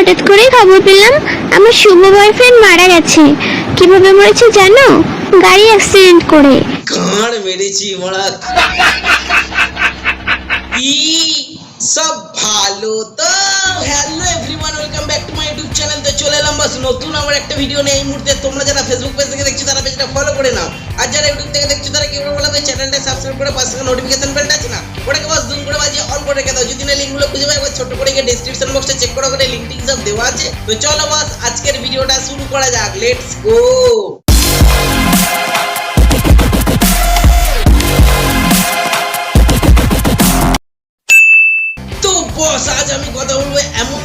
হঠাৎ করে খবর পেলাম আমার শুভ বয়ফ্রেন্ড মারা গেছে। কীভাবে মরেছে জানো? গাড়ি অ্যাক্সিডেন্ট করে। কাঁড় মেরেছি মারা কি? সব ভালো তো। Hello everyone welcome back to my YouTube channel তো চলে এলাম, বাস নতুন আমার একটা ভিডিও নিয়ে। এই মুহূর্তে তোমরা যারা ফেসবুক পেজ থেকে দেখছ, তারা পেজটা ফলো করে নাও। আর যারা ইউটিউব থেকে দেখছ, তারা কি করে বলো চ্যানেলটা সাবস্ক্রাইব করে পাশে নোটিফিকেশন বেলটা আছে না? ওটাকে বাস জুম করে বাজিয়ে অন করে রেখে দাও। যদি না লিঙ্কগুলো খুঁজে পাই একবার ছোট করে গিয়ে ডেসক্রিপশন বক্সে চেক করো করে লিঙ্ক সব দেওয়া আছে। তো চলো বাস, আজকের ভিডিওটা শুরু করা যাক। লেটস গো বস, আজ আমি কথা বলব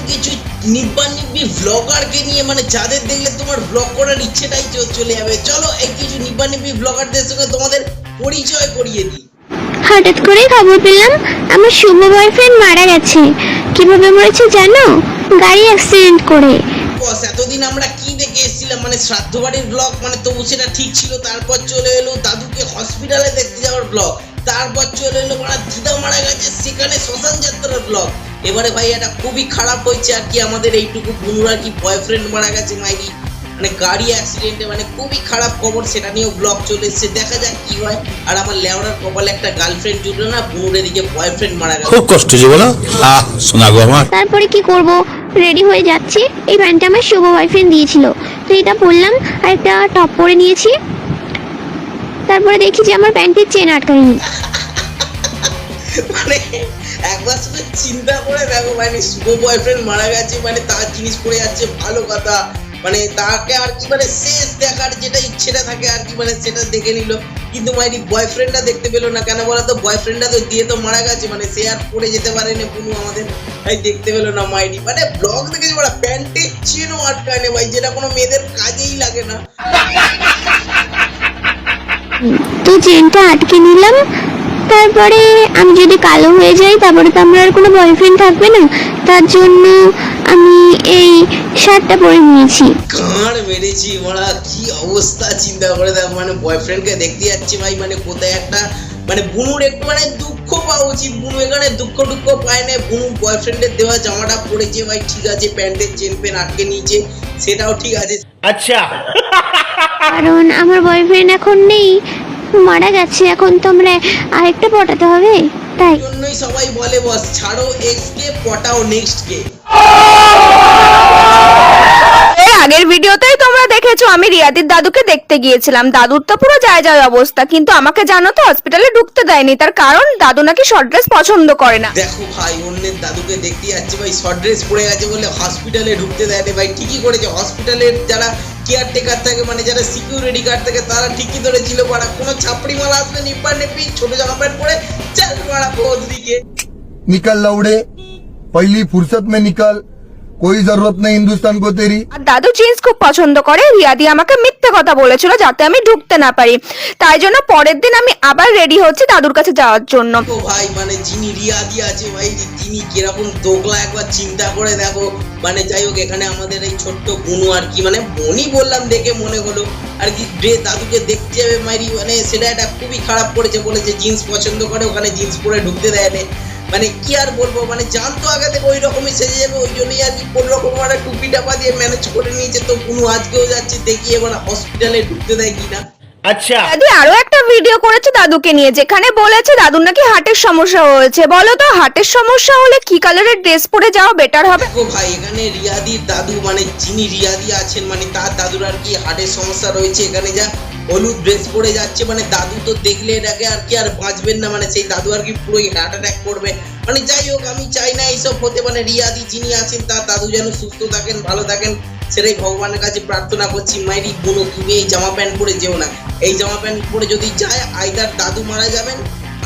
কিছু নিব্বা নিব্বি ভ্লগারকে নিয়ে মানে যাদের দেখলে তোমার ব্লগ করার ইচ্ছেটাই চলে যাবে। চলো এই কিছু নিব্বা নিব্বি ভ্লগারদের সঙ্গে তোমাদের পরিচয় করিয়ে দিই। হঠাৎ করে খবর পেলাম আমার শুভ বয়ফ্রেন্ড মারা গেছে। কীভাবে মরেছে জানো? গাড়ি অ্যাক্সিডেন্ট করে। বস এতদিন আমরা কি দেখে এসেছিলাম? মানে শ্রাদ্ধ বাড়ির ব্লগ মানে তবু সেটা ঠিক ছিল। তারপর চলে এলো দাদুকে হসপিটালে দেখতে যাওয়ার ব্লগ তারপর চলে এলো মানে দিদা মারা গেছে সেখানে শ্মশান যাত্রার ব্লগ এবারে ভাই এটা খুবই খারাপ হয়েছে আর কি আমাদের এইটুকু বুনুরা কি বয়ফ্রেন্ড মারা গেছে মাইরি মানে গাড়ি অ্যাক্সিডেন্টে মানে খুবই খারাপ খবর সেটা নিয়েও ব্লগ চলে এসছে। দেখা যাক কি হয়। আর আমার লেওড়ার কপালে একটা গার্লফ্রেন্ড জুটলো না বুনুর এদিকে বয়ফ্রেন্ড মারা গেছে খুব কষ্ট যে বলো আহ শোনা গো আমার। তারপরে কি করব? রেডি হয়ে যাচ্ছি। এই প্যান্টটা আমার শুভ বয়ফ্রেন্ড দিয়েছিল। তো এটা পরলাম আর একটা টপ পরে নিয়েছি। তারপরে দেখি যে আমার প্যান্টের চেন আটকায়নি। মানে একবার শুধু চিন্তা করে দেখো মানে শুভ বয়ফ্রেন্ড মারা গেছে মানে তার জিনিস পড়ে যাচ্ছে, ভালো কথা। মানে তাকে আর কি মানে শেষ দেখার যেটা ইচ্ছেটা থাকে আর কি মানে সেটা দেখে নিল। কিন্তু মাইরি বয়ফ্রেন্ডটা দেখতে পেল না। কেন বলো তো বয়ফ্রেন্ডটা তো দিয়ে তো মারা গেছে মানে সে আর পড়ে যেতে পারেনি পুনু আমাদের। ভাই দেখতে পেল না মাইরি। মানে ব্লগ দেখেছি বলা প্যান্টের চেনও আটকায় না ভাই, যেটা কোনো মেয়েদের কাজেই লাগে না। তো চেনটা আটকে নিলাম তারপরে আমি যদি কালো হয়ে যাই তারপরে তো আমার আর কোনো বয়ফ্রেন্ড থাকবে না। তার জন্য আমি এই শার্টটা পরে নিয়েছি। কাঁড় মেরেছি মারা কি অবস্থা চিন্তা করে দেখ। মানে বয়ফ্রেন্ডকে দেখতে যাচ্ছি ভাই মানে কোথায় একটা মানে বুনুর একটু মানে দুঃখ পাওয়া উচিত। বুনু এখানে দুঃখ টুক্ষ পায় না। বুনু বয়ফ্রেন্ডের দেওয়া জামাটা পরেছে ভাই ঠিক আছে প্যান্টের চেন পেন আটকে নিয়েছে সেটাও ঠিক আছে। আচ্ছা। কারণ আমার বয়ফ্রেন্ড এখন নেই। মারা গেছে এখন তো আমরা আরেকটা পটাতে হবে? তাই। জন্যই সবাই বলে বস ছাড়ো এক্স কে পটাও নেক্সট কে। আগের ভিডিওতেই তোমরা দেখেছ আমি রিয়াদির দাদুকে দেখতে গিয়েছিলাম। দাদুর তো পুরো যায় যায় অবস্থা কিন্তু আমাকে জানো তো হসপিটালে ঢুকতে দেয়নি। তার কারণ দাদু নাকি শর্ট ড্রেস পছন্দ করে না। দেখো ভাই অন্যের দাদুকে দেখতে যাচ্ছে ভাই শর্ট ড্রেস পরে গেছে বলে হসপিটালে ঢুকতে দেয়নি। ভাই ঠিকই করেছে হসপিটালের যারা কেয়ারটেকার থাকে মানে যারা সিকিউরিটি গার্ড থাকে, তারা ঠিকই ধরেছিল পাড়া। কোনো ছাপড়ি মাল আসবে নিপার নেপি, ছোট জামা প্যান্ট পরে চাল পাড়া ভোজ দিকে। নিকাল লাউড়ে পহলি ফুরসত মে নিকাল कोई जरूरत नहीं हिंदुस्तान को तेरी আর দাদু জিন্স খুব পছন্দ করে রিয়াদি আমাকে মিথ্যে কথা বলেছিল যাতে আমি ঢুকতে না পারি তাই জন্য পরের দিন আমি আবার রেডি হচ্ছি দাদুর কাছে যাওয়ার জন্য তো ভাই মানে যিনি রিয়াদি আছে ভাই তিনি কিরকম দোকলা একবার চিন্তা করে দেখো মানে যাই হোক এখানে আমাদের এই ছোট্ট বুনু আর কি মানে বনি বললাম দেখে মনে হলো আর কি ড্রে দাদুকে দেখতে যাবে মাইরি মানে সেটা একটা খুবই খারাপ করেছে বলেছে জিন্স পছন্দ করে ওখানে জিন্স পরে ঢুকতে দেয় না মানে কি আর বলব মানে জানতো আগে থেকে ওই রকমই সেজে যাবে, ওই জন্যই আর কি কোন রকম একটা টুপি টাপা দিয়ে ম্যানেজ করে নিয়েছে। তো কোনো আজকেও যাচ্ছে, দেখি এবার হসপিটালে ঢুকতে দেয় কিনা। আচ্ছা। দাদি আরও একটা ভিডিও করেছে দাদুকে নিয়ে যেখানে বলেছে দাদুর নাকি হার্টের সমস্যা হয়েছে। বলো তো হার্টের সমস্যা হলে কি কালারের ড্রেস পরে যাওয়া বেটার হবে? দেখো ভাই এখানে রিয়াদির দাদু মানে যিনি রিয়াদি আছেন মানে তার দাদুর আর কি হার্টের সমস্যা রয়েছে। এখানে যা হলুদ ড্রেস পরে যাচ্ছে মানে দাদু তো দেখলে এটাকে আর কি আর বাঁচবেন না মানে সেই দাদু আর কি পুরোই হার্ট অ্যাটাক করবে। মানে যাই হোক আমি চাই না এইসব হতে মানে রিয়াদি যিনি আছেন তার দাদু যেন সুস্থ থাকেন ভালো থাকেন। সেটাই ভগবানের কাছে প্রার্থনা করছি মাইরি কোনো তুমি এই জামা প্যান্ট পরে যেও না। এই জামা প্যান্ট পরে যদি যায় আইদার দাদু মারা যাবেন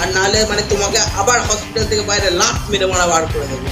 আর নাহলে মানে তোমাকে আবার হসপিটাল থেকে বাইরে লাফ মেরে মারা বার করে দেবে।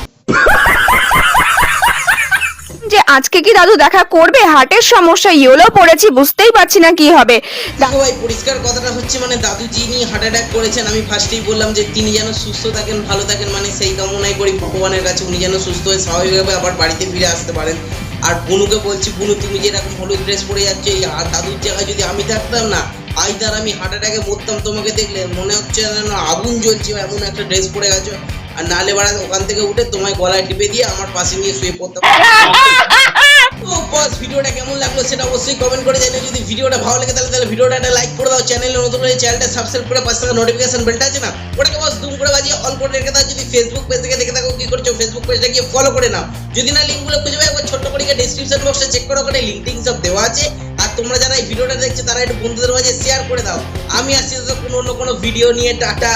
যে আজকে কি দাদু দেখা করবে? হার্টের সমস্যা ইয়েলো পড়েছি বুঝতেই পারছি না কি হবে। দেখো ভাই পরিষ্কার কথাটা হচ্ছে মানে দাদু যিনি হার্ট অ্যাটাক করেছেন আমি ফার্স্টেই বললাম যে তিনি যেন সুস্থ থাকেন ভালো থাকেন মানে সেই কামনাই করি ভগবানের কাছে উনি যেন সুস্থ হয়ে স্বাভাবিকভাবে আবার বাড়িতে ফিরে আসতে পারেন। আর বুনুকে বলছি বুনু তুমি যেরকম হলুদ ড্রেস পরে যাচ্ছ, এই দাদুর জায়গায় যদি আমি থাকতাম না আইদার আমি হার্ট অ্যাটাকে মরতাম তোমাকে দেখলে, মনে হচ্ছে যেন আগুন জ্বলছে, এমন একটা ড্রেস পরে গেছো। আর নালে বাড়া ওখান থেকে উঠে তোমায় গলায় টিপে দিয়ে আমার পাশে নিয়ে শুয়ে পড়তে বস, ভিডিওটা কেমন লাগল সেটা অবশ্যই কমেন্ট করে জানিয়ে যদি ভিডিওটা ভালো লাগে তাহলে তাহলে ভিডিওটা একটা লাইক করে দাও। চ্যানেলে নতুন হলে চ্যানেলটা সাবস্ক্রাইব করে পাশে থাকা নোটিফিকেশন বেলটা আছে না? ওটাকে বস দুম করে বাজিয়ে অন করে রেখে দাও। যদি ফেসবুক পেজ থেকে দেখে থাকো কি করছ ফেসবুক পেজটা গিয়ে ফলো করে নাও। যদি না লিঙ্কগুলো খুঁজে পাই, একবার ছোট্ট করে ডেসক্রিপশন বক্সে চেক করো, ওখানে লিঙ্ক টিঙ্ক সব দেওয়া আছে। আর তোমরা যারা এই ভিডিওটা দেখছ, তারা একটু বন্ধুদের মাঝে শেয়ার করে দাও। আমি আসছি কোনো অন্য কোনো ভিডিও নিয়ে, টাটা।